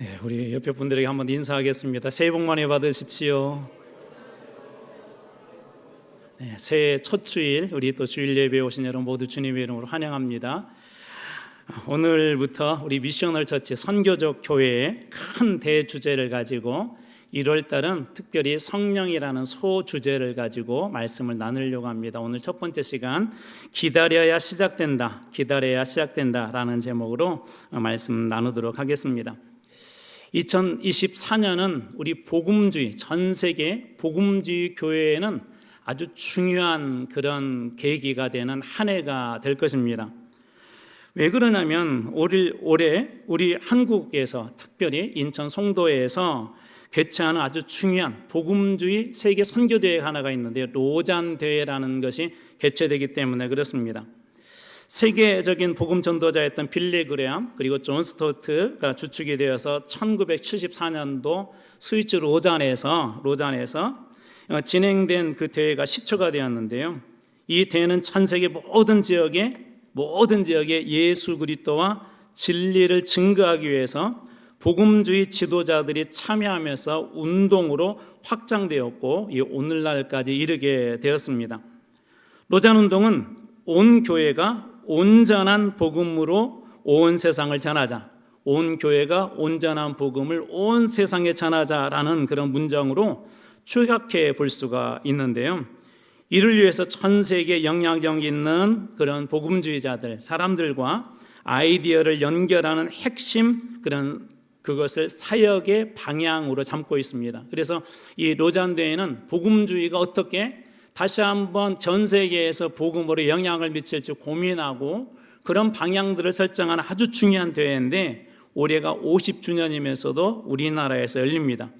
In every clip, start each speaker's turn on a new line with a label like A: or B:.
A: 네, 우리 옆에 분들에게 한번 인사하겠습니다. 새해 복 많이 받으십시오. 네, 새해 첫 주일 우리 또 주일 예배 오신 여러분 모두 주님의 이름으로 환영합니다. 오늘부터 우리 미셔널 처치 선교적 교회의 큰 대주제를 가지고 1월 달은 특별히 성령이라는 소주제를 가지고 말씀을 나누려고 합니다. 오늘 첫 번째 시간 기다려야 시작된다. 기다려야 시작된다라는 제목으로 말씀 나누도록 하겠습니다. 2024년은 우리 복음주의 전 세계 복음주의 교회에는 아주 중요한 그런 계기가 되는 한 해가 될 것입니다. 왜 그러냐면 올해, 우리 한국에서 특별히 인천 송도에서 개최하는 아주 중요한 복음주의 세계 선교 대회 하나가 있는데요. 로잔 대회라는 것이 개최되기 때문에 그렇습니다. 세계적인 복음 전도자였던 빌리 그레암 그리고 존 스토트가 주축이 되어서 1974년도 스위스 로잔에서 로잔에서 어, 진행된 그 대회가 시초가 되었는데요. 이 대회는 전 세계 모든 지역에 모든 지역에 예수 그리스도와 진리를 증거하기 위해서 복음주의 지도자들이 참여하면서 운동으로 확장되었고 이 오늘날까지 이르게 되었습니다. 로잔 운동은 온 교회가 온전한 복음으로 온 세상을 전하자. 온 교회가 온전한 복음을 온 세상에 전하자라는 그런 문장으로 추격해 볼 수가 있는데요. 이를 위해서 전 세계 영향력 있는 그런 복음주의자들, 사람들과 아이디어를 연결하는 핵심 그런 그것을 사역의 방향으로 삼고 있습니다. 그래서 이 로잔 대회는 복음주의가 어떻게 다시 한번 전 세계에서 복음으로 영향을 미칠지 고민하고 그런 방향들을 설정하는 아주 중요한 대회인데 올해가 50주년이면서도 우리나라에서 열립니다.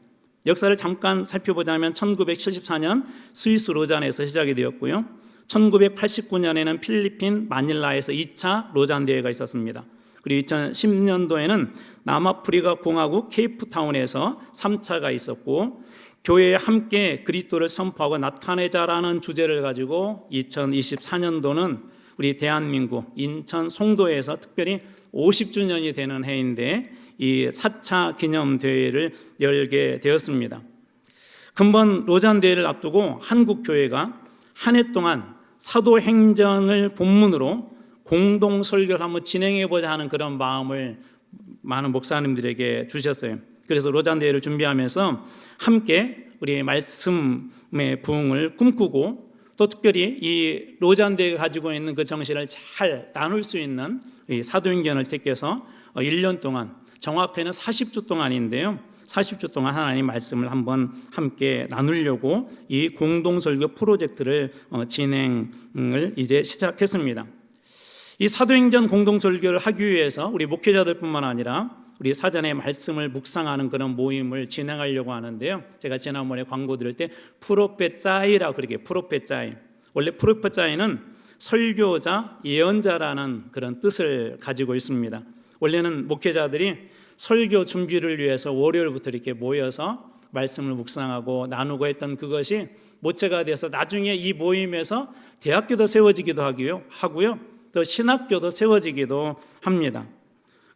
A: 역사를 잠깐 살펴보자면 1974년 스위스 로잔에서 시작이 되었고요. 1989년에는 필리핀 마닐라에서 2차 로잔 대회가 있었습니다. 그리고 2010년도에는 남아프리카 공화국 케이프타운에서 3차가 있었고 교회에 함께 그리스도를 선포하고 나타내자라는 주제를 가지고 2024년도는 우리 대한민국 인천 송도에서 특별히 50주년이 되는 해인데 이 4차 기념 대회를 열게 되었습니다. 금번 로잔 대회를 앞두고 한국 교회가 한 해 동안 사도행전을 본문으로 공동 설교를 한번 진행해 보자 하는 그런 마음을 많은 목사님들에게 주셨어요. 그래서 로잔 대회를 준비하면서 함께 우리 말씀의 부흥을 꿈꾸고 또 특별히 이 로잔 대회가 가지고 있는 그 정신을 잘 나눌 수 있는 이 사도행전을 택해서 1년 동안 정확히는 40주 동안인데요. 40주 동안 하나님 말씀을 한번 함께 나누려고 이 공동설교 프로젝트를 어, 진행을 이제 시작했습니다. 이 사도행전 공동설교를 하기 위해서 우리 목회자들뿐만 아니라 우리 사전에 말씀을 묵상하는 그런 모임을 진행하려고 하는데요. 제가 지난번에 광고 드릴 때 프로페짜이라 그렇게 프로페짜이. 원래 프로페짜이는 설교자, 예언자라는 그런 뜻을 가지고 있습니다. 원래는 목회자들이 설교 준비를 위해서 월요일부터 이렇게 모여서 말씀을 묵상하고 나누고 했던 그것이 모체가 돼서 나중에 이 모임에서 대학교도 세워지기도. 하고요. 또 신학교도 세워지기도 합니다.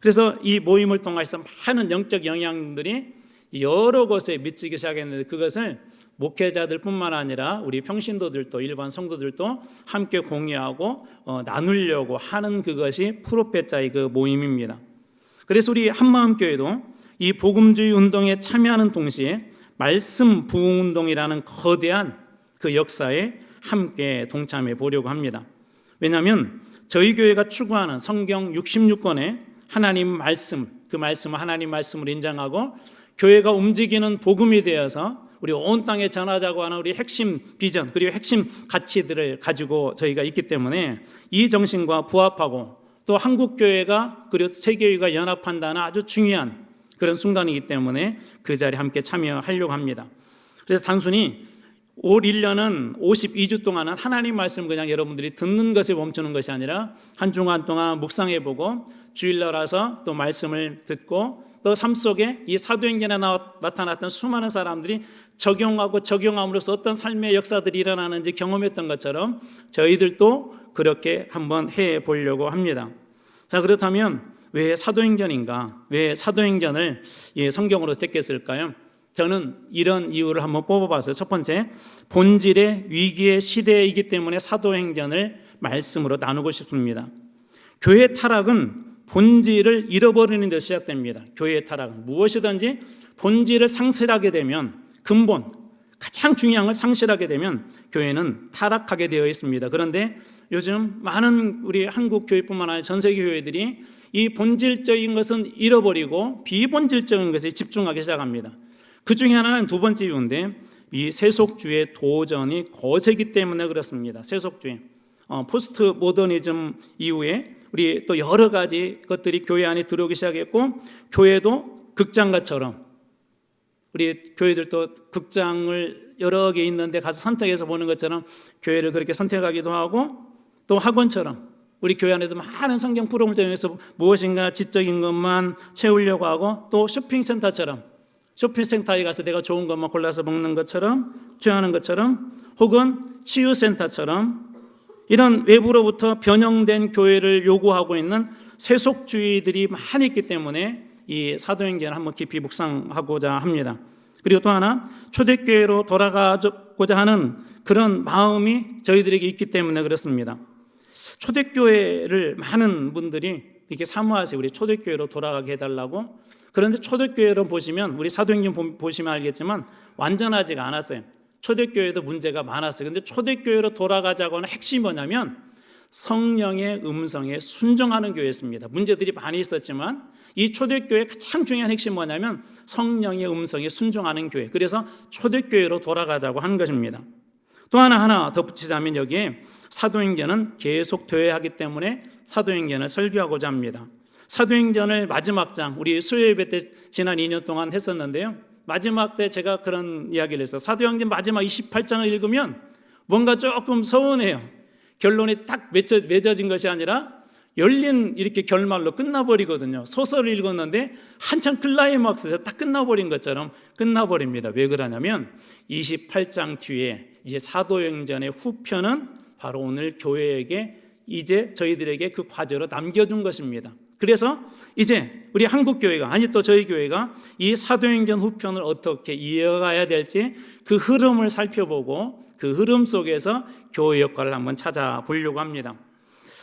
A: 그래서 이 모임을 통해서 많은 영적 영향들이 여러 곳에 미치기 시작했는데 그것을 목회자들뿐만 아니라 우리 평신도들도 일반 성도들도 함께 공유하고 어, 나누려고 하는 그것이 프로페자의 그 모임입니다. 그래서 우리 한마음 교회도 이 복음주의 운동에 참여하는 동시에 말씀 부흥 운동이라는 거대한 그 역사에 함께 동참해 보려고 합니다. 왜냐하면 저희 교회가 추구하는 성경 66권의 하나님 말씀, 그 말씀을 하나님 말씀을 인정하고 교회가 움직이는 복음이 되어서 우리 온 땅에 전하자고 하는 우리 핵심 비전 그리고 핵심 가치들을 가지고 저희가 있기 때문에 이 정신과 부합하고 또 한국 교회가 그리고 세계교회가 연합한다는 아주 중요한 그런 순간이기 때문에 그 자리에 함께 참여하려고 합니다. 그래서 단순히 올 1년은 52주 동안은 하나님 말씀을 그냥 여러분들이 듣는 것에 멈추는 것이 아니라 한 주간 동안 묵상해 보고 주일날 와서 또 말씀을 듣고 또 삶 속에 이 사도행전에 나타났던 수많은 사람들이 적용하고 적용함으로써 어떤 삶의 역사들이 일어나는지 경험했던 것처럼 저희들도 그렇게 한번 해 보려고 합니다. 자, 그렇다면 왜 사도행전인가? 왜 사도행전을 예, 성경으로 택했을까요? 저는 이런 이유를 한번 뽑아봤어요. 첫 번째, 본질의 위기의 시대이기 때문에 사도행전을 말씀으로 나누고 싶습니다. 교회 타락은 본질을 잃어버리는 데 시작됩니다. 교회의 타락은 무엇이든지 본질을 상실하게 되면 근본, 가장 중요한 걸 상실하게 되면 교회는 타락하게 되어 있습니다. 그런데 요즘 많은 우리 한국 교회뿐만 아니라 전 세계 교회들이 이 본질적인 것은 잃어버리고 비본질적인 것에 집중하기 시작합니다. 그 중에 하나는 두 번째 이유인데 이 세속주의 도전이 거세기 때문에 그렇습니다. 세속주의. 어, 포스트 모더니즘 이후에 우리 또 여러 가지 것들이 교회 안에 들어오기 시작했고 교회도 극장가처럼 우리 교회들도 극장을 여러 개 있는데 가서 선택해서 보는 것처럼 교회를 그렇게 선택하기도 하고 또 학원처럼 우리 교회 안에도 많은 성경 프로그램을 통해서 무엇인가 지적인 것만 채우려고 하고 또 쇼핑센터처럼 쇼핑센터에 가서 내가 좋은 것만 골라서 먹는 것처럼 취하는 것처럼 혹은 치유센터처럼 이런 외부로부터 변형된 교회를 요구하고 있는 세속주의들이 많이 있기 때문에 이 사도행전을 한번 깊이 묵상하고자 합니다. 그리고 또 하나 초대교회로 돌아가고자 하는 그런 마음이 저희들에게 있기 때문에 그렇습니다. 초대교회를 많은 분들이 이렇게 사모하세요. 우리 초대교회로 돌아가게 해달라고. 그런데 초대교회로 보시면 우리 사도행전 보시면 알겠지만 완전하지가 않았어요. 초대교회도 문제가 많았어요. 근데 초대교회로 돌아가자고 하는 핵심이 뭐냐면 성령의 음성에 순종하는 교회였습니다. 문제들이 많이 있었지만 이 초대교회의 가장 중요한 핵심이 뭐냐면 성령의 음성에 순종하는 교회. 그래서 초대교회로 돌아가자고 한 것입니다. 또 하나 하나 덧붙이자면 여기에 사도행전은 계속 되어야 하기 때문에 사도행전을 설교하고자 합니다. 사도행전을 마지막 장 우리 수요 예배 때 지난 2년 동안 했었는데요. 마지막 때 제가 그런 이야기를 했어요. 사도행전 마지막 28장을 읽으면 뭔가 조금 서운해요. 결론이 딱 맺어, 맺어진 것이 아니라 열린 이렇게 결말로 끝나버리거든요. 소설을 읽었는데 한참 클라이막스에서 딱 끝나버린 것처럼 끝나버립니다. 왜 그러냐면 28장 뒤에 이제 사도행전의 후편은 바로 오늘 교회에게 이제 저희들에게 그 과제로 남겨준 것입니다. 그래서 이제 우리 한국 교회가 아니 또 저희 교회가 이 사도행전 후편을 어떻게 이어가야 될지 그 흐름을 살펴보고 그 흐름 속에서 교회 역할을 한번 찾아보려고 합니다.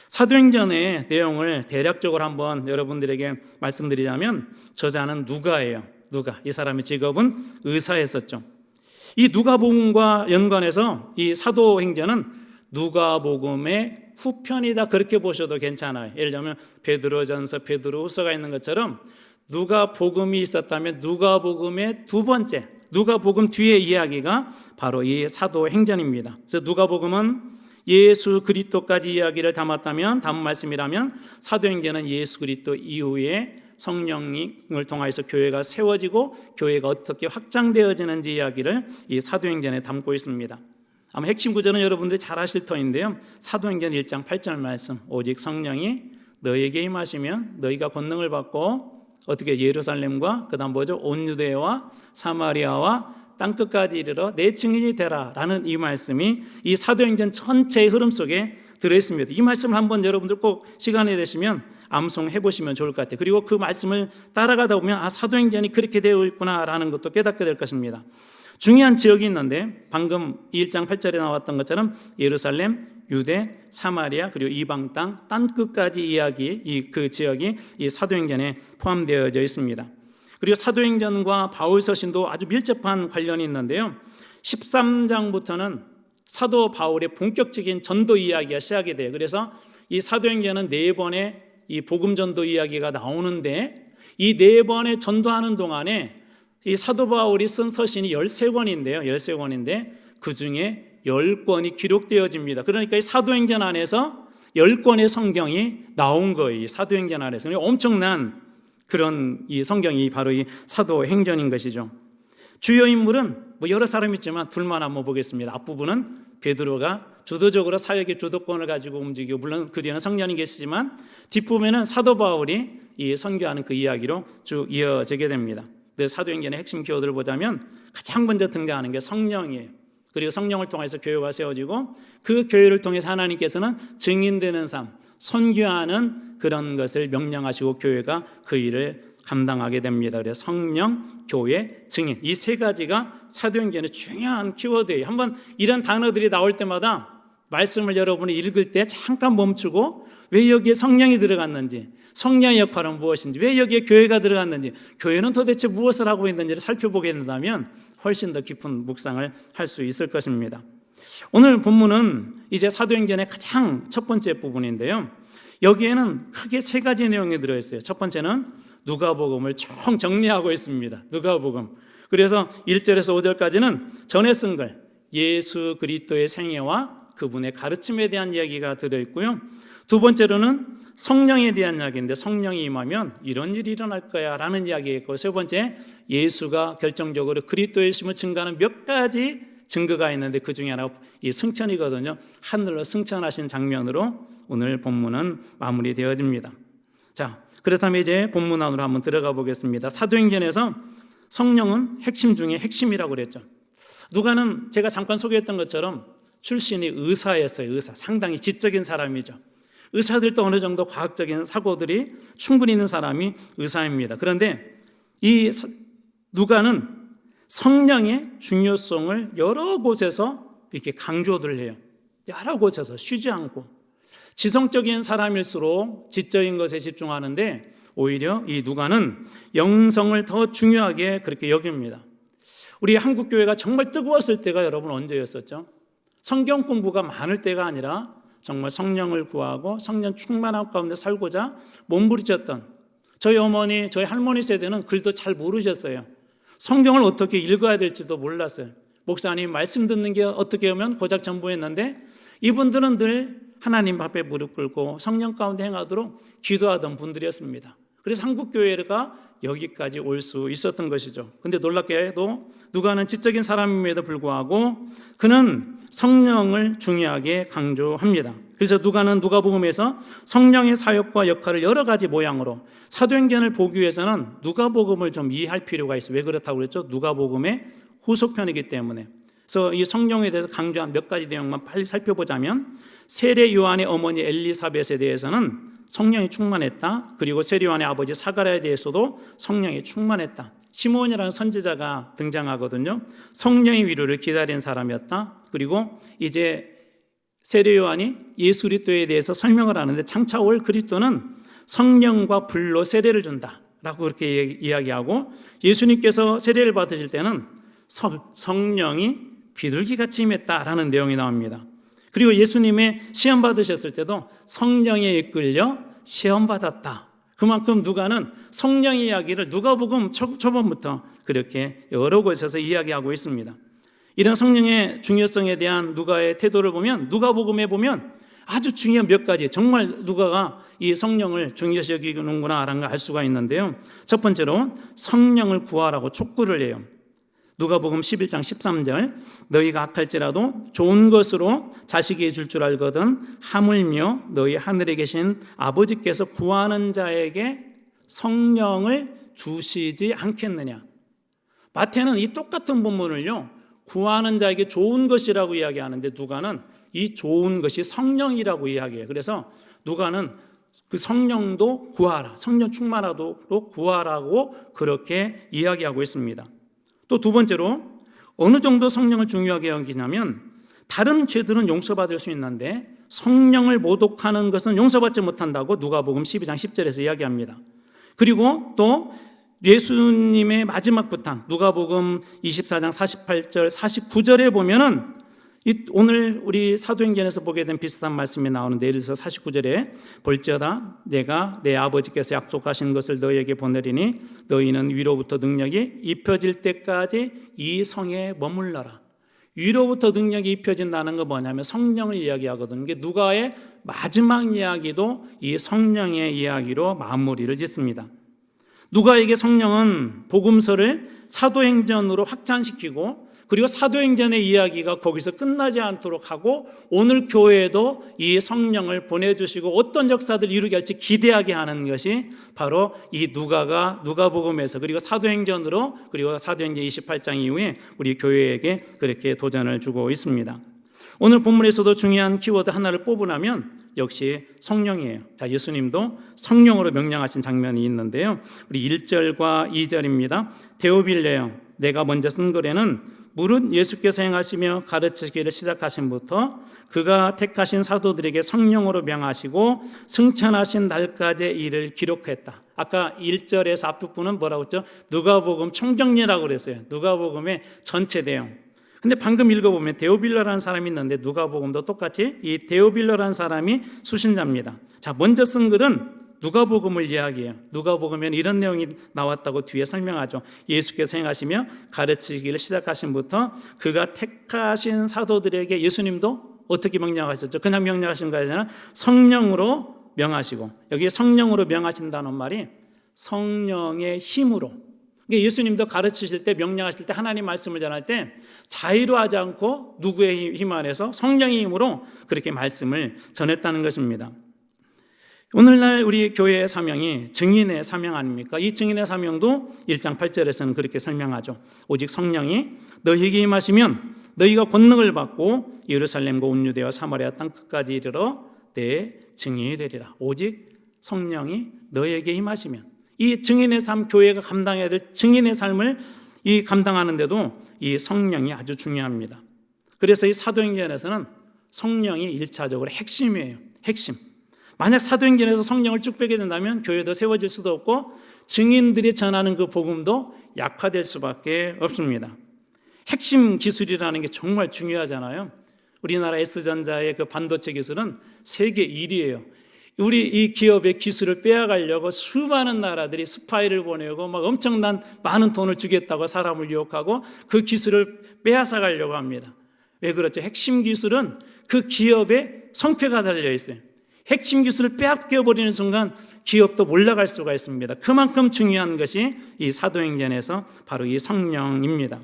A: 사도행전의 내용을 대략적으로 한번 여러분들에게 말씀드리자면 저자는 누가예요. 누가. 이 사람의 직업은 의사였었죠. 이 누가복음과 연관해서 이 사도행전은 누가복음의 후편이다 그렇게 보셔도 괜찮아요. 예를 들면 베드로전서, 베드로후서가 있는 것처럼 누가 복음이 있었다면 누가 복음의 두 번째 누가 복음 뒤의 이야기가 바로 이 사도 행전입니다. 그래서 누가 복음은 예수 그리스도까지 이야기를 담았다면 다음 말씀이라면 사도행전은 예수 그리스도 이후에 성령을 통하여서 교회가 세워지고 교회가 어떻게 확장되어지는지 이야기를 이 사도행전에 담고 있습니다. 아마 핵심 구절은 여러분들이 잘 아실 터인데요. 사도행전 1장 8절 말씀. 오직 성령이 너에게 임하시면 너희가 권능을 받고 어떻게 예루살렘과 그다음 뭐죠? 온 유대와 사마리아와 땅 끝까지 이르러 내 증인이 되라라는 이 말씀이 이 사도행전 전체의 흐름 속에 들어 있습니다. 이 말씀을 한번 여러분들 꼭 시간이 되시면 암송해 보시면 좋을 것 같아요. 그리고 그 말씀을 따라가다 보면 아 사도행전이 그렇게 되어 있구나라는 것도 깨닫게 될 것입니다. 중요한 지역이 있는데 방금 1장 8절에 나왔던 것처럼 예루살렘, 유대, 사마리아 그리고 이방 땅, 땅 끝까지 이야기 이 그 지역이 이 사도행전에 포함되어져 있습니다. 그리고 사도행전과 바울 서신도 아주 밀접한 관련이 있는데요. 13장부터는 사도 바울의 본격적인 전도 이야기가 시작이 돼요. 그래서 이 사도행전은 네 번의 이 복음 전도 이야기가 나오는데 이 네 번의 전도하는 동안에 이 사도 바울이 쓴 서신이 13권인데요. 13권인데 그 중에 10권이 기록되어집니다. 그러니까 이 사도행전 안에서 10권의 성경이 나온 거예요. 이 사도행전 안에서. 엄청난 그런 이 성경이 바로 이 사도행전인 것이죠. 주요 인물은 뭐 여러 사람 있지만 둘만 한번 보겠습니다. 앞부분은 베드로가 주도적으로 사역의 주도권을 가지고 움직이고 물론 그 뒤에는 성령이 계시지만 뒷부분에는 사도 바울이 이 선교하는 그 이야기로 쭉 이어지게 됩니다. 그 사도행전의 핵심 키워드를 보자면 가장 먼저 등장하는 게 성령이에요. 그리고 성령을 통해서 교회가 세워지고 그 교회를 통해서 하나님께서는 증인되는 삶, 선교하는 그런 것을 명령하시고 교회가 그 일을 감당하게 됩니다. 그래서 성령, 교회, 증인 이 세 가지가 사도행전의 중요한 키워드예요. 한번 이런 단어들이 나올 때마다 말씀을 여러분이 읽을 때 잠깐 멈추고 왜 여기에 성령이 들어갔는지, 성령의 역할은 무엇인지, 왜 여기에 교회가 들어갔는지, 교회는 도대체 무엇을 하고 있는지를 살펴보게 된다면 훨씬 더 깊은 묵상을 할 수 있을 것입니다. 오늘 본문은 이제 사도행전의 가장 첫 번째 부분인데요. 여기에는 크게 세 가지 내용이 들어있어요. 첫 번째는 누가복음을 총 정리하고 있습니다. 누가복음. 그래서 1절에서 5절까지는 전에 쓴걸 예수 그리스도의 생애와 그분의 가르침에 대한 이야기가 들어 있고요. 두 번째로는 성령에 대한 이야기인데 성령이 임하면 이런 일이 일어날 거야 라는 이야기였고 세 번째 예수가 결정적으로 그리스도의 심을 증가하는 몇 가지 증거가 있는데 그 중에 하나가 이 승천이거든요. 하늘로 승천하신 장면으로 오늘 본문은 마무리되어집니다. 자, 그렇다면 이제 본문 안으로 한번 들어가 보겠습니다. 사도행전에서 성령은 핵심 중에 핵심이라고 그랬죠. 누가는 제가 잠깐 소개했던 것처럼 출신이 의사였어요. 의사. 상당히 지적인 사람이죠. 의사들도 어느 정도 과학적인 사고들이 충분히 있는 사람이 의사입니다. 그런데 이 누가는 성령의 중요성을 여러 곳에서 이렇게 강조를 해요. 여러 곳에서 쉬지 않고 지성적인 사람일수록 지적인 것에 집중하는데 오히려 이 누가는 영성을 더 중요하게 그렇게 여깁니다. 우리 한국 교회가 정말 뜨거웠을 때가 여러분 언제였었죠? 성경 공부가 많을 때가 아니라 정말 성령을 구하고 성령 충만함 가운데 살고자 몸부리쳤던 저희 어머니, 저희 할머니 세대는 글도 잘 모르셨어요. 성경을 어떻게 읽어야 될지도 몰랐어요. 목사님 말씀 듣는 게 어떻게 하면 고작 전부했는데 이분들은 늘 하나님 앞에 무릎 꿇고 성령 가운데 행하도록 기도하던 분들이었습니다. 그래서 한국 교회가 여기까지 올 수 있었던 것이죠. 근데 놀랍게도 누가는 지적인 사람임에도 불구하고 그는 성령을 중요하게 강조합니다. 그래서 누가는 누가복음에서 성령의 사역과 역할을 여러 가지 모양으로 사도행전을 보기 위해서는 누가복음을 좀 이해할 필요가 있어요. 왜 그렇다고 그랬죠? 누가복음의 후속편이기 때문에. 그래서 이 성령에 대해서 강조한 몇 가지 내용만 빨리 살펴보자면 세례 요한의 어머니 엘리사벳에 대해서는 성령이 충만했다. 그리고 요한의 아버지 사가랴에 대해서도 성령이 충만했다. 시몬이라는 선지자가 등장하거든요. 성령의 위로를 기다린 사람이었다. 그리고 이제 세례 요한이 예수 그리스도에 대해서 설명을 하는데 장차 올 그리스도는 성령과 불로 세례를 준다라고 그렇게 이야기하고 예수님께서 세례를 받으실 때는 성령이 비둘기 같이 임했다라는 내용이 나옵니다. 그리고 예수님의 시험 받으셨을 때도 성령에 이끌려 시험 받았다. 그만큼 누가는 성령의 이야기를 누가복음 초반부터 그렇게 여러 곳에서 이야기하고 있습니다. 이런 성령의 중요성에 대한 누가의 태도를 보면 누가복음에 보면 아주 중요한 몇 가지 정말 누가가 이 성령을 중요시 여기는구나라는 걸 알 수가 있는데요. 첫 번째로 성령을 구하라고 촉구를 해요. 누가복음 11장 13절 너희가 악할지라도 좋은 것으로 자식이 줄 줄 알거든 하물며 너희 하늘에 계신 아버지께서 구하는 자에게 성령을 주시지 않겠느냐. 마태는 이 똑같은 본문을요. 구하는 자에게 좋은 것이라고 이야기하는데 누가는 이 좋은 것이 성령이라고 이야기해요. 그래서 누가는 그 성령도 구하라, 성령 충만하도록 구하라고 그렇게 이야기하고 있습니다. 또 두 번째로 어느 정도 성령을 중요하게 여기냐면 다른 죄들은 용서받을 수 있는데 성령을 모독하는 것은 용서받지 못한다고 누가복음 12장 10절에서 이야기합니다. 그리고 또 예수님의 마지막 부탁 누가복음 24장 48절 49절에 보면은 오늘 우리 사도행전에서 보게 된 비슷한 말씀이 나오는데 예를 들어서 49절에 볼지어다 내가 내 아버지께서 약속하신 것을 너희에게 보내리니 너희는 위로부터 능력이 입혀질 때까지 이 성에 머물러라 위로부터 능력이 입혀진다는 건 뭐냐면 성령을 이야기하거든요. 이게 누가의 마지막 이야기도 이 성령의 이야기로 마무리를 짓습니다. 누가에게 성령은 복음서를 사도행전으로 확장시키고 그리고 사도행전의 이야기가 거기서 끝나지 않도록 하고 오늘 교회에도 이 성령을 보내주시고 어떤 역사들 이루게 할지 기대하게 하는 것이 바로 이 누가가 누가복음에서 그리고 사도행전으로 그리고 사도행전 28장 이후에 우리 교회에게 그렇게 도전을 주고 있습니다. 오늘 본문에서도 중요한 키워드 하나를 뽑으라면 역시 성령이에요. 자, 예수님도 성령으로 명령하신 장면이 있는데요. 우리 1절과 2절입니다. 데오빌레요. 내가 먼저 쓴 글에는 무릇 예수께서 행하시며 가르치기를 시작하신부터 그가 택하신 사도들에게 성령으로 명하시고 승천하신 날까지의 일을 기록했다. 아까 1절에서 앞부분은 뭐라고 했죠? 누가복음 총정리라고 그랬어요. 누가복음의 전체 내용. 근데 방금 읽어보면 데오빌러라는 사람이 있는데 누가복음도 똑같이 이 데오빌러라는 사람이 수신자입니다. 자, 먼저 쓴 글은 누가복음을 이야기해요. 누가복음에는 이런 내용이 나왔다고 뒤에 설명하죠. 예수께서 행하시며 가르치기를 시작하신 부터 그가 택하신 사도들에게 예수님도 어떻게 명령하셨죠? 그냥 명령하신 거 아니잖아. 성령으로 명하시고 여기 성령으로 명하신다는 말이 성령의 힘으로 예수님도 가르치실 때 명령하실 때 하나님 말씀을 전할 때 자유로하지 않고 누구의 힘 안에서 성령의 힘으로 그렇게 말씀을 전했다는 것입니다. 오늘날 우리 교회의 사명이 증인의 사명 아닙니까? 이 증인의 사명도 1장 8절에서는 그렇게 설명하죠. 오직 성령이 너희에게 임하시면 너희가 권능을 받고 예루살렘과 온 유대와 사마리아 땅 끝까지 이르러 내 증인이 되리라. 오직 성령이 너희에게 임하시면 이 증인의 삶 교회가 감당해야 될 증인의 삶을 이 감당하는데도 이 성령이 아주 중요합니다. 그래서 이 사도행전에서는 성령이 일차적으로 핵심이에요. 핵심. 만약 사도행전에서 성령을 쭉 빼게 된다면 교회도 세워질 수도 없고 증인들이 전하는 그 복음도 약화될 수밖에 없습니다. 핵심 기술이라는 게 정말 중요하잖아요. 우리나라 S전자의 그 반도체 기술은 세계 1위예요. 우리 이 기업의 기술을 빼앗가려고 수많은 나라들이 스파이를 보내고 막 엄청난 많은 돈을 주겠다고 사람을 유혹하고 그 기술을 빼앗아 가려고 합니다. 왜 그렇죠? 핵심 기술은 그 기업의 성패가 달려 있어요. 핵심 기술을 빼앗겨 버리는 순간 기업도 몰라갈 수가 있습니다. 그만큼 중요한 것이 이 사도행전에서 바로 이 성령입니다.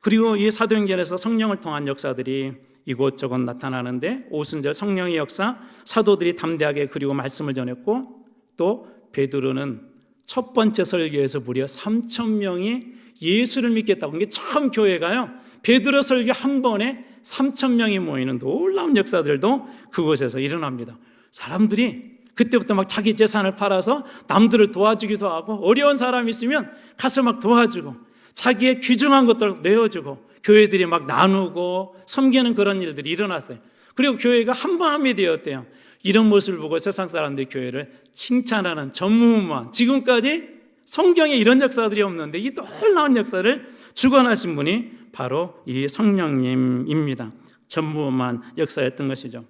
A: 그리고 이 사도행전에서 성령을 통한 역사들이 이곳저곳 나타나는데 오순절 성령의 역사 사도들이 담대하게 그리고 말씀을 전했고 또 베드로는 첫 번째 설교에서 무려 3천 명이 예수를 믿겠다고 이게 처음 교회가요. 베드로 설교 한 번에 3천 명이 모이는 놀라운 역사들도 그곳에서 일어납니다. 사람들이 그때부터 막 자기 재산을 팔아서 남들을 도와주기도 하고 어려운 사람 있으면 가서 막 도와주고 자기의 귀중한 것들 내어주고 교회들이 막 나누고 섬기는 그런 일들이 일어났어요. 그리고 교회가 한 마음이 되었대요. 이런 모습을 보고 세상 사람들이 교회를 칭찬하는 전무후무한 지금까지 성경에 이런 역사들이 없는데 이 놀라운 역사를 주관하신 분이 바로 이 성령님입니다. 전무후무한 역사였던 것이죠.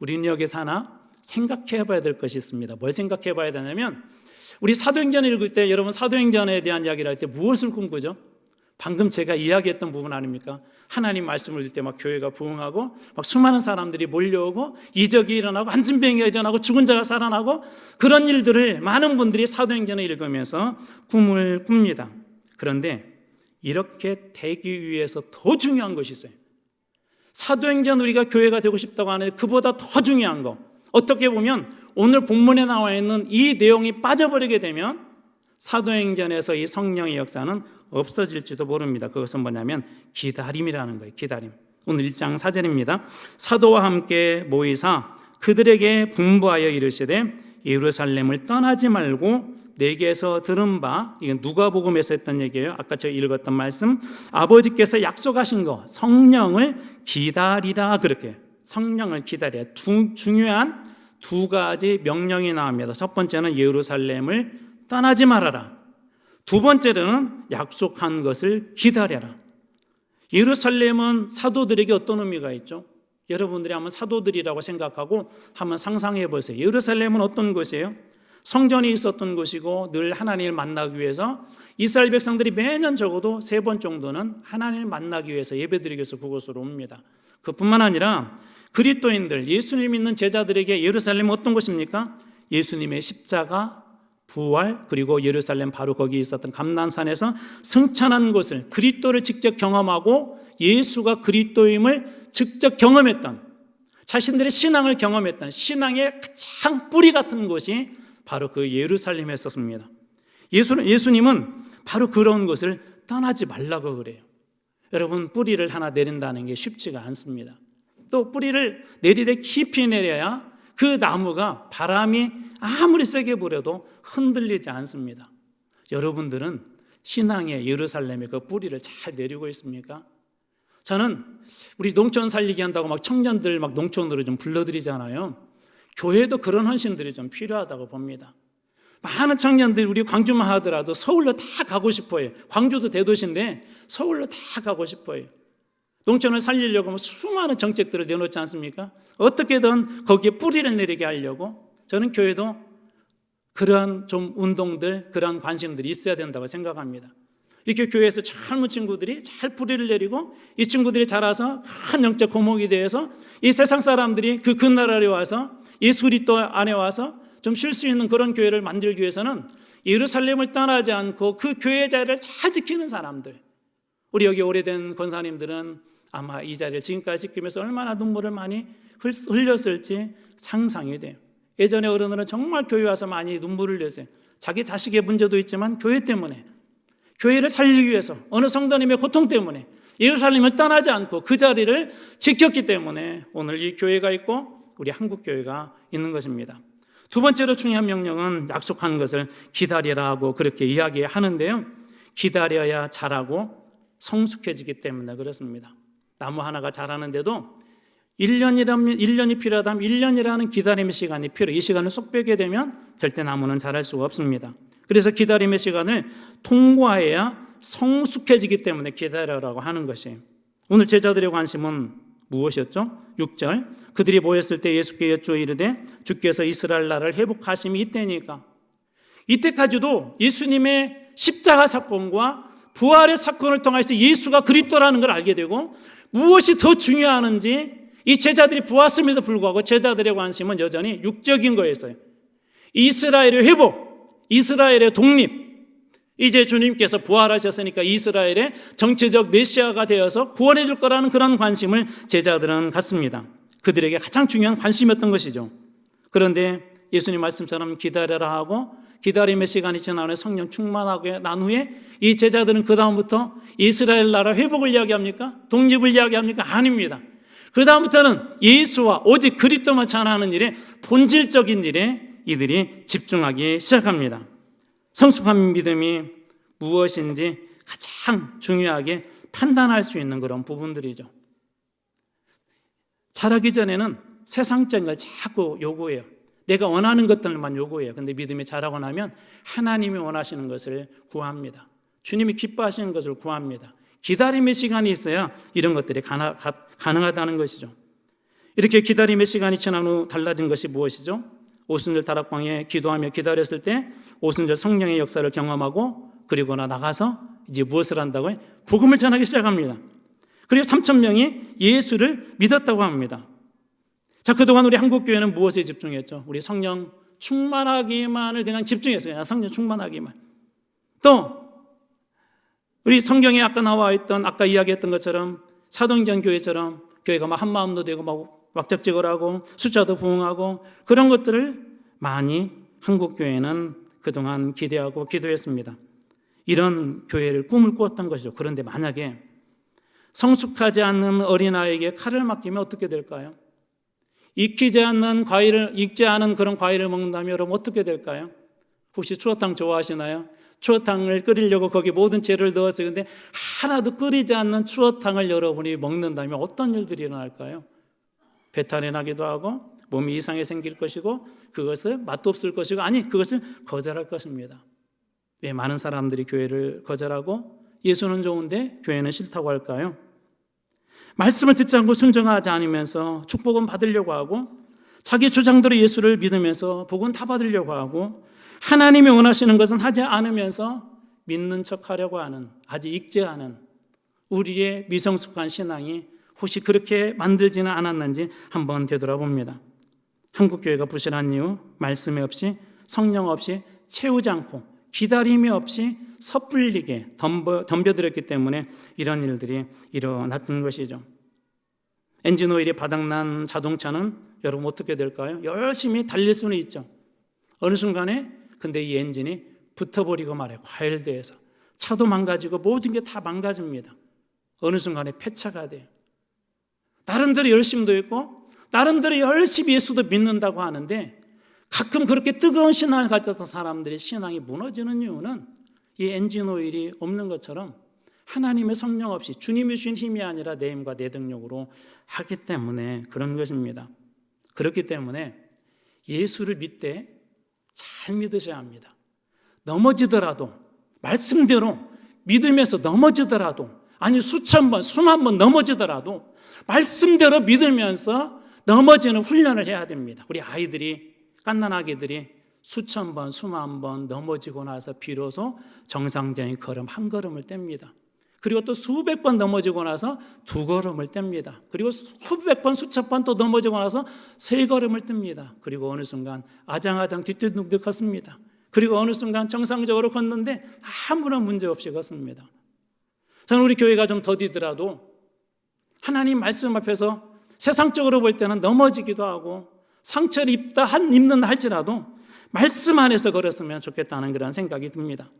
A: 우리는 여기 사나 생각해 봐야 될 것이 있습니다. 뭘 생각해 봐야 되냐면 우리 사도행전 읽을 때 여러분 사도행전에 대한 이야기를 할 때 무엇을 꿈꾸죠? 방금 제가 이야기했던 부분 아닙니까? 하나님 말씀을 들을 때 막 교회가 부흥하고 막 수많은 사람들이 몰려오고 이적이 일어나고 안진병이가 일어나고 죽은 자가 살아나고 그런 일들을 많은 분들이 사도행전을 읽으면서 꿈을 꿉니다. 그런데 이렇게 되기 위해서 더 중요한 것이 있어요. 사도행전 우리가 교회가 되고 싶다고 하는데 그보다 더 중요한 거. 어떻게 보면 오늘 본문에 나와 있는 이 내용이 빠져버리게 되면 사도행전에서 이 성령의 역사는 없어질지도 모릅니다. 그것은 뭐냐면 기다림이라는 거예요. 기다림. 오늘 1장 4절입니다. 사도와 함께 모이사 그들에게 분부하여 이르시되 예루살렘을 떠나지 말고 내게서 들은 바 이건 누가복음에서 했던 얘기예요. 아까 제가 읽었던 말씀 아버지께서 약속하신 거 성령을 기다리라 그렇게 성령을 기다려 두, 중요한 두 가지 명령이 나옵니다. 첫 번째는 예루살렘을 떠나지 말아라. 두 번째는 약속한 것을 기다려라. 예루살렘은 사도들에게 어떤 의미가 있죠? 여러분들이 한번 사도들이라고 생각하고 한번 상상해 보세요. 예루살렘은 어떤 곳이에요? 성전이 있었던 곳이고 늘 하나님을 만나기 위해서 이스라엘 백성들이 매년 적어도 세 번 정도는 하나님을 만나기 위해서 예배드리기 위해서 그곳으로 옵니다. 그뿐만 아니라 그리스도인들 예수님 믿는 제자들에게 예루살렘은 어떤 곳입니까? 예수님의 십자가 부활 그리고 예루살렘 바로 거기 있었던 감남산에서 승천한 곳을 그리스도를 직접 경험하고 예수가 그리스도임을 직접 경험했던 자신들의 신앙을 경험했던 신앙의 가장 뿌리 같은 곳이 바로 그 예루살렘에 있었습니다. 예수, 예수님은 바로 그런 것을 떠나지 말라고 그래요. 여러분 뿌리를 하나 내린다는 게 쉽지가 않습니다. 또 뿌리를 내리되 깊이 내려야 그 나무가 바람이 아무리 세게 불어도 흔들리지 않습니다. 여러분들은 신앙의 예루살렘의 그 뿌리를 잘 내리고 있습니까? 저는 우리 농촌 살리기 한다고 막 청년들 막 농촌으로 좀 불러들이잖아요. 교회도 그런 헌신들이 좀 필요하다고 봅니다. 많은 청년들이 우리 광주만 하더라도 서울로 다 가고 싶어요. 광주도 대도시인데 서울로 다 가고 싶어요. 농촌을 살리려고 하면 수많은 정책들을 내놓지 않습니까? 어떻게든 거기에 뿌리를 내리게 하려고 저는 교회도 그러한 좀 운동들, 그러한 관심들이 있어야 된다고 생각합니다. 이렇게 교회에서 젊은 친구들이 잘 뿌리를 내리고 이 친구들이 자라서 큰 영적 고목이 되어서 이 세상 사람들이 그 근나라에 와서 예수 그리스도 안에 와서 좀 쉴 수 있는 그런 교회를 만들기 위해서는 예루살렘을 떠나지 않고 그 교회 자리를 잘 지키는 사람들. 우리 여기 오래된 권사님들은 아마 이 자리를 지금까지 지키면서 얼마나 눈물을 많이 흘렸을지 상상이 돼요. 예전에 어른들은 정말 교회 와서 많이 눈물을 흘렸어요. 자기 자식의 문제도 있지만 교회 때문에 교회를 살리기 위해서 어느 성도님의 고통 때문에 예루살렘을 떠나지 않고 그 자리를 지켰기 때문에 오늘 이 교회가 있고 우리 한국 교회가 있는 것입니다. 두 번째로 중요한 명령은 약속한 것을 기다리라 하고 그렇게 이야기하는데요. 기다려야 자라고 성숙해지기 때문에 그렇습니다. 나무 하나가 자라는데도 1년이라면 1년이 필요하다면 1년이라는 기다림의 시간이 필요. 이 시간을 쏙 빼게 되면 절대 나무는 자랄 수가 없습니다. 그래서 기다림의 시간을 통과해야 성숙해지기 때문에 기다려라고 하는 것이 오늘 제자들의 관심은 무엇이었죠? 6절 그들이 모였을 때 예수께 여쭈어 이르되 주께서 이스라엘 나라를 회복하심이 이때니까 이때까지도 예수님의 십자가 사건과 부활의 사건을 통해서 예수가 그리스도라는 걸 알게 되고 무엇이 더 중요하는지 이 제자들이 보았음에도 불구하고 제자들의 관심은 여전히 육적인 거였어요. 이스라엘의 회복, 이스라엘의 독립. 이제 주님께서 부활하셨으니까 이스라엘의 정치적 메시아가 되어서 구원해 줄 거라는 그런 관심을 제자들은 갖습니다. 그들에게 가장 중요한 관심이었던 것이죠. 그런데 예수님 말씀처럼 기다려라 하고 기다림의 시간이 지난 후에 성령 충만하게 난 후에 이 제자들은 그다음부터 이스라엘 나라 회복을 이야기합니까? 독립을 이야기합니까? 아닙니다. 그 다음부터는 예수와 오직 그리스도만 전하는 일에 본질적인 일에 이들이 집중하기 시작합니다. 성숙한 믿음이 무엇인지 가장 중요하게 판단할 수 있는 그런 부분들이죠. 자라기 전에는 세상적인 걸 자꾸 요구해요. 내가 원하는 것들만 요구해요. 근데 믿음이 자라고 나면 하나님이 원하시는 것을 구합니다. 주님이 기뻐하시는 것을 구합니다. 기다림의 시간이 있어야 이런 것들이 가능하다는 것이죠. 이렇게 기다림의 시간이 지난 후 달라진 것이 무엇이죠? 오순절 다락방에 기도하며 기다렸을 때 오순절 성령의 역사를 경험하고 그리고 나 나가서 이제 무엇을 한다고요? 복음을 전하기 시작합니다. 그리고 3천 명이 예수를 믿었다고 합니다. 자, 그동안 우리 한국 교회는 무엇에 집중했죠? 우리 성령 충만하기만을 그냥 집중했어요. 성령 충만하기만. 또 우리 성경에 아까 나와 있던 아까 이야기했던 것처럼 사도행전 교회처럼 교회가 막 한마음도 되고 막 왁적지걸 하고 숫자도 부응하고 그런 것들을 많이 한국 교회는 그동안 기대하고 기도했습니다. 이런 교회를 꿈을 꾸었던 것이죠. 그런데 만약에 성숙하지 않는 어린아이에게 칼을 맡기면 어떻게 될까요? 익히지 않는 과일을, 익지 않은 그런 과일을 먹는다면 여러분 어떻게 될까요? 혹시 추어탕 좋아하시나요? 추어탕을 끓이려고 거기 모든 재료를 넣었어요. 근데 하나도 끓이지 않는 추어탕을 여러분이 먹는다면 어떤 일들이 일어날까요? 배탈이 나기도 하고 몸이 이상하게 생길 것이고 그것을 맛도 없을 것이고 아니 그것을 거절할 것입니다. 왜 많은 사람들이 교회를 거절하고 예수는 좋은데 교회는 싫다고 할까요? 말씀을 듣지 않고 순종하지 않으면서 축복은 받으려고 하고 자기 주장대로 예수를 믿으면서 복은 다 받으려고 하고 하나님이 원하시는 것은 하지 않으면서 믿는 척 하려고 하는 아직 익지하는 우리의 미성숙한 신앙이 혹시 그렇게 만들지는 않았는지 한번 되돌아봅니다. 한국교회가 부실한 이유 말씀이 없이 성령 없이 채우지 않고 기다림이 없이 섣불리게 덤벼, 덤벼들었기 때문에 이런 일들이 일어났던 것이죠. 엔진 오일이 바닥난 자동차는 여러분 어떻게 될까요? 열심히 달릴 수는 있죠. 어느 순간에 근데 이 엔진이 붙어버리고 말해 과열돼서 차도 망가지고 모든 게 다 망가집니다. 어느 순간에 폐차가 돼요. 나름대로 열심도 있고 나름대로 열심히 예수도 믿는다고 하는데 가끔 그렇게 뜨거운 신앙을 가졌던 사람들의 신앙이 무너지는 이유는 이 엔진 오일이 없는 것처럼 하나님의 성령 없이 주님이 주신 힘이 아니라 내 힘과 내 능력으로 하기 때문에 그런 것입니다. 그렇기 때문에 예수를 믿되 잘 믿으셔야 합니다. 넘어지더라도 말씀대로 믿으면서 넘어지더라도 아니 수천 번 수만 번 넘어지더라도 말씀대로 믿으면서 넘어지는 훈련을 해야 됩니다. 우리 아이들이 깐난아기들이 수천 번 수만 번 넘어지고 나서 비로소 정상적인 걸음 한 걸음을 뗍니다. 그리고 또 수백 번 넘어지고 나서 두 걸음을 뗍니다. 그리고 수백 번, 수천 번 또 넘어지고 나서 세 걸음을 뗍니다. 그리고 어느 순간 아장아장 뒤뚱뒤뚱 걷습니다. 그리고 어느 순간 정상적으로 걷는데 아무런 문제 없이 걷습니다. 저는 우리 교회가 좀 더디더라도 하나님 말씀 앞에서 세상적으로 볼 때는 넘어지기도 하고 상처를 입다 한 입는다 할지라도 말씀 안에서 걸었으면 좋겠다는 그런 생각이 듭니다.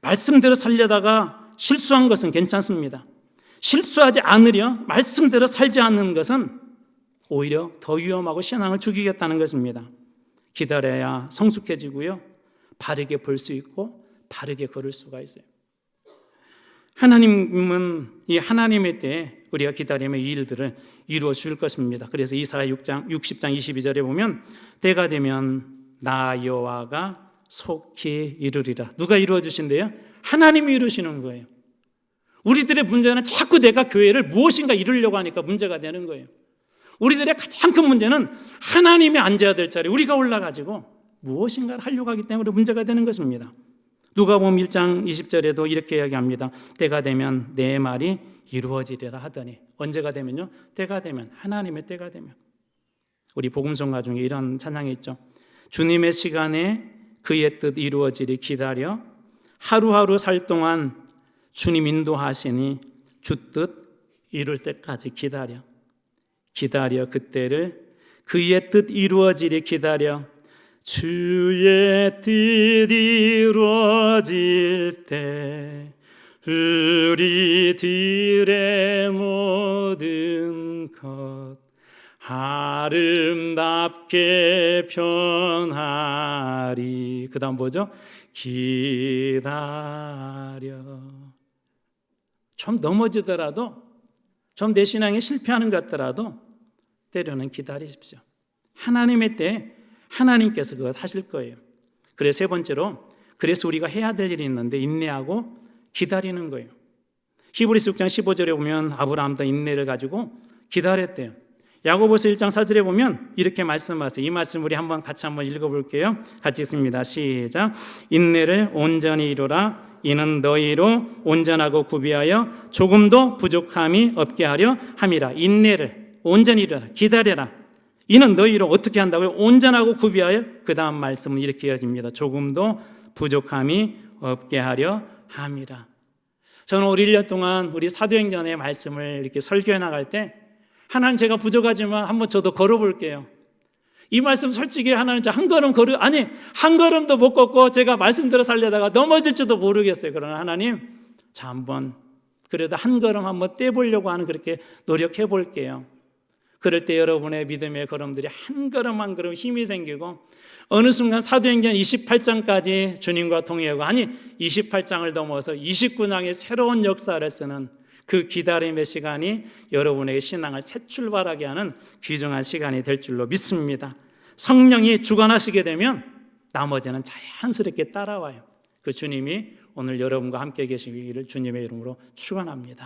A: 말씀대로 살려다가 실수한 것은 괜찮습니다. 실수하지 않으려 말씀대로 살지 않는 것은 오히려 더 위험하고 신앙을 죽이겠다는 것입니다. 기다려야 성숙해지고요. 바르게 볼 수 있고 바르게 걸을 수가 있어요. 하나님은 이 하나님의 때에 우리가 이 일들을 이루어 줄 것입니다. 그래서 이사야 6장 60장 22절에 보면 때가 되면 나 여호와가 속히 이루리라. 누가 이루어 주신대요? 하나님이 이루시는 거예요. 우리들의 문제는 자꾸 내가 교회를 무엇인가 이루려고 하니까 문제가 되는 거예요. 우리들의 가장 큰 문제는 하나님이 앉아야 될 자리 우리가 올라가지고 무엇인가를 하려고 하기 때문에 문제가 되는 것입니다. 누가 보면 1장 20절에도 이렇게 이야기합니다. 때가 되면 내 말이 이루어지리라 하더니 언제가 되면요? 때가 되면 하나님의 때가 되면 우리 복음성가 중에 이런 찬양이 있죠. 주님의 시간에 그의 뜻 이루어지리 기다려 하루하루 살 동안 주님 인도하시니 주 뜻 이룰 때까지 기다려. 기다려 그때를 그의 뜻 이루어지리 기다려. 주의 뜻 이루어질 때 우리들의 모든 것 아름답게 변하리. 그 다음 뭐죠? 기다려. 좀 넘어지더라도, 좀 내 신앙이 실패하는 것 같더라도, 때로는 기다리십시오. 하나님의 때, 하나님께서 그것 하실 거예요. 그래서 세 번째로, 그래서 우리가 해야 될 일이 있는데, 인내하고 기다리는 거예요. 히브리서 6장 15절에 보면 아브라함도 인내를 가지고 기다렸대요. 야고보서 1장 4절에 보면 이렇게 말씀하세요. 이 말씀 우리 한번 같이 한번 읽어볼게요. 같이 읽습니다. 시작. 인내를 온전히 이루라. 이는 너희로 온전하고 구비하여 조금도 부족함이 없게 하려 함이라. 인내를 온전히 이루라. 기다려라. 이는 너희로 어떻게 한다고요? 온전하고 구비하여 그 다음 말씀은 이렇게 이어집니다. 조금도 부족함이 없게 하려 함이라. 저는 우리 1년 동안 우리 사도행전의 말씀을 이렇게 설교해 나갈 때 하나님 제가 부족하지만 한번 저도 걸어볼게요. 이 말씀 솔직히 하나님 한 걸음 걸어 아니 한 걸음도 못 걷고 제가 말씀대로 살려다가 넘어질지도 모르겠어요. 그러나 하나님 자 한번 그래도 한 걸음 한번 떼보려고 하는 그렇게 노력해 볼게요. 그럴 때 여러분의 믿음의 걸음들이 한 걸음 한 걸음 힘이 생기고 어느 순간 사도행전 28장까지 주님과 동행하고 아니 28장을 넘어서 29장의 새로운 역사를 쓰는 그 기다림의 시간이 여러분에게 신앙을 새 출발하게 하는 귀중한 시간이 될 줄로 믿습니다. 성령이 주관하시게 되면 나머지는 자연스럽게 따라와요. 그 주님이 오늘 여러분과 함께 계시기를 주님의 이름으로 축원합니다.